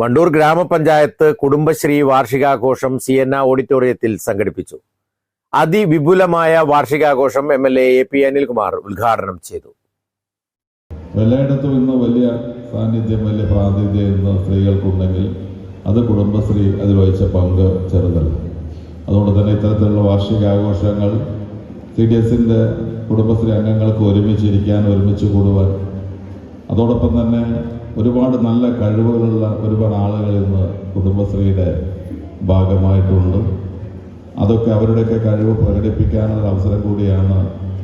വണ്ടൂർ ഗ്രാമപഞ്ചായത്ത് Kudumbashree വാർഷികാഘോഷം C N ഓഡിറ്റോറിയത്തിൽ സംഘടിപ്പിച്ചു. അതിവിപുലമായ വാർഷികാഘോഷം M L A A P Anilkumar ഉദ്ഘാടനം ചെയ്തു. ഇന്ന് വലിയ സാന്നിധ്യം വലിയ പ്രാതിനിധ്യം സ്ത്രീകൾക്കുണ്ടെങ്കിൽ അത് കുടുംബശ്രീ അതിൽ വഹിച്ച പങ്ക് ചെറുതല്ല. അതുകൊണ്ട് തന്നെ ഇത്തരത്തിലുള്ള വാർഷികാഘോഷങ്ങൾ സി ഡി എസിന്റെ കുടുംബശ്രീ അംഗങ്ങൾക്ക് ഒരുമിച്ചിരിക്കാൻ ഒരുമിച്ച് കൂടുവാൻ അതോടൊപ്പം തന്നെ ഒരുപാട് നല്ല കഴിവുകളുള്ള ഒരുപാട് ആളുകൾ ഇന്ന് കുടുംബശ്രീയുടെ ഭാഗമായിട്ടുണ്ട്. അതൊക്കെ അവരുടെയൊക്കെ കഴിവ് പ്രകടിപ്പിക്കാനുള്ള അവസരം കൂടിയാണ്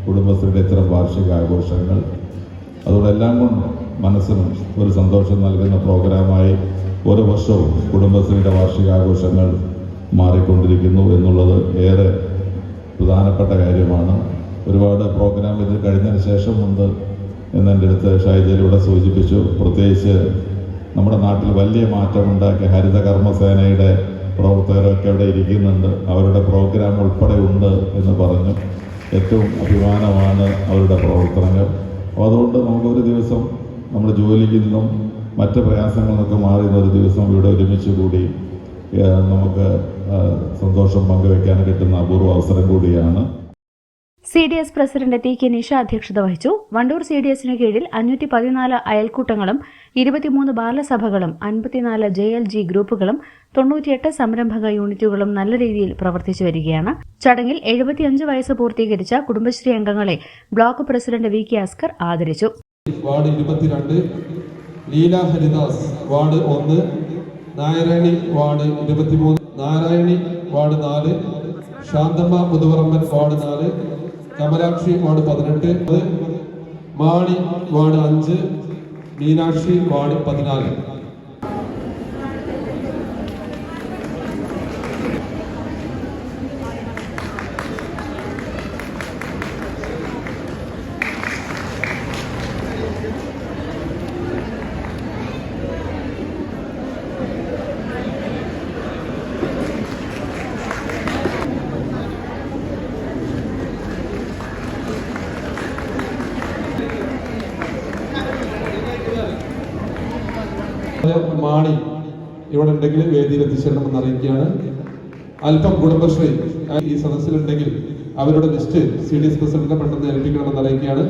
കുടുംബശ്രീയുടെ ഇത്തരം വാർഷികാഘോഷങ്ങൾ അതുകൊണ്ട് എല്ലാം കൊണ്ടും മനസ്സിനും ഒരു സന്തോഷം നൽകുന്ന പ്രോഗ്രാമായി ഓരോ വർഷവും കുടുംബശ്രീയുടെ വാർഷികാഘോഷങ്ങൾ മാറിക്കൊണ്ടിരിക്കുന്നു എന്നുള്ളത് ഏറെ പ്രധാനപ്പെട്ട കാര്യമാണ്. ഒരുപാട് പ്രോഗ്രാം ഇത് കഴിഞ്ഞതിന് ശേഷമുണ്ട് എന്ന് എന്റെ അടുത്ത് ഷൈജയിലൂടെ സൂചിപ്പിച്ചു. പ്രത്യേകിച്ച് നമ്മുടെ നാട്ടിൽ വലിയ മാറ്റമുണ്ടാക്കിയ ഹരിത കർമ്മസേനയുടെ പ്രവർത്തകരൊക്കെ അവിടെ ഇരിക്കുന്നുണ്ട്. അവരുടെ പ്രോഗ്രാം ഉൾപ്പെടെ ഉണ്ട് എന്ന് പറഞ്ഞു. ഏറ്റവും അഭിമാനമാണ് അവരുടെ പ്രവർത്തനങ്ങൾ. അപ്പോൾ അതുകൊണ്ട് നമുക്കൊരു ദിവസം നമ്മൾ ജോലിയിൽ നിന്നും മറ്റ് പ്രയാസങ്ങളിൽ നിന്നൊക്കെ മാറി ഒരു ദിവസം ഇവിടെ ഒരുമിച്ച് കൂടി നമുക്ക് സന്തോഷം പങ്കുവെക്കാൻ കിട്ടുന്ന അപൂർവ അവസരം കൂടിയാണ്. C D S president T K Nisha അധ്യക്ഷത വഹിച്ചു. വണ്ടൂർ സി ഡി എസിന് കീഴിൽ അഞ്ഞൂറ്റി പതിനാല് അയൽക്കൂട്ടങ്ങളും ഇരുപത്തിമൂന്ന് ബാലസഭകളും അൻപത്തിനാല് ജെ എൽ ജി ഗ്രൂപ്പുകളും തൊണ്ണൂറ്റിയെട്ട് സംരംഭക യൂണിറ്റുകളും നല്ല രീതിയിൽ പ്രവർത്തിച്ചു വരികയാണ്. ചടങ്ങിൽ എഴുപത്തിയഞ്ച് വയസ്സ് പൂർത്തീകരിച്ച കുടുംബശ്രീ അംഗങ്ങളെ block president V K Askar ആദരിച്ചു. വാർഡ് ഇരുപത്തിരണ്ട് ലീല ഹരിദാസ് വാർഡ് ഒന്ന് നാരായണി വാർഡ് ഇരുപത്തിമൂന്ന് നാരായണി വാർഡ് നാല് ശാന്തമ്മ മുതുവറമ്പൻ വാർഡ് നാല് കമലാക്ഷി വാർഡ് പതിനെട്ട് മാണി വാർഡ് അഞ്ച് മീനാക്ഷി വാർഡ് പതിനാല് മാണി ഇവിടെ ഉണ്ടെങ്കിൽ വേദിയിൽ എത്തിച്ചേരണമെന്ന് അറിയിക്കുകയാണ്. അല്പം കുടുംബശ്രീ ഈ സദസ്സിലുണ്ടെങ്കിൽ അവരുടെ ലിസ്റ്റ് സി ഡി എസ് പ്രസിഡന്റിനെ പെട്ടെന്ന് ഏൽപ്പിക്കണമെന്ന് അറിയിക്കുകയാണ്.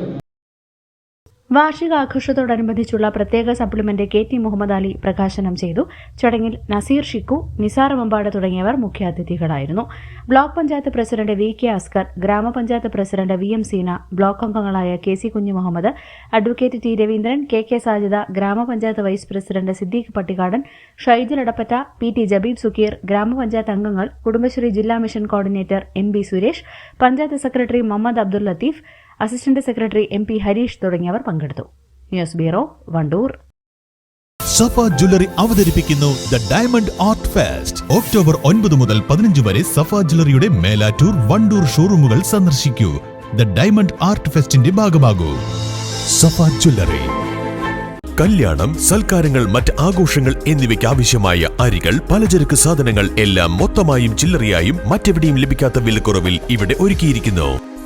വാർഷികാഘോഷത്തോടനുബന്ധിച്ചുള്ള പ്രത്യേക supplement K T Muhammad Ali പ്രകാശനം ചെയ്തു. ചടങ്ങിൽ നസീർ ഷിക്കു നിസാർ മമ്പാട് തുടങ്ങിയവർ മുഖ്യാതിഥികളായിരുന്നു. Block panchayat president V K Askar grama panchayat president V M Seena block അംഗങ്ങളായ K C Kunju Muhammad advocate T Raveendran K K Sajida grama panchayat vice president Siddique Pattikadan Shaijul Adappatta P T Jabeeb Sukkeer grama panchayat അംഗങ്ങൾ കുടുംബശ്രീ ജില്ലാ mission coordinator M B Suresh panchayat secretary Muhammad Abdul Latheef assistant secretary M P Harish തുടങ്ങിയവർ പങ്കെടുത്തു. News bureau Vandoor. Safa jewellery അവതരിപ്പിക്കുന്നു the diamond art fest. October ഒൻപത് മുതൽ പതിനഞ്ച് വരെ സഫ ജ്വല്ലറിയുടെ മേലാറ്റൂർ വണ്ടൂർ ഷോറൂമുകൾ സന്ദർശിക്കൂ. ദ ഡയമണ്ട് ആർട്ട് ഫെസ്റ്റിന്റെ ഭാഗമാകൂ. സഫ ജ്വല്ലറി. കല്യാണം സൽക്കാരങ്ങൾ മറ്റ് ആഘോഷങ്ങൾ എന്നിവയ്ക്ക് ആവശ്യമായ അരികൾ പലചരക്ക് സാധനങ്ങൾ എല്ലാം മൊത്തമായും ചില്ലറയായും മറ്റെവിടെയും ലഭിക്കാത്ത വിലക്കുറവിൽ ഇവിടെ ഒരുക്കിയിരിക്കുന്നു.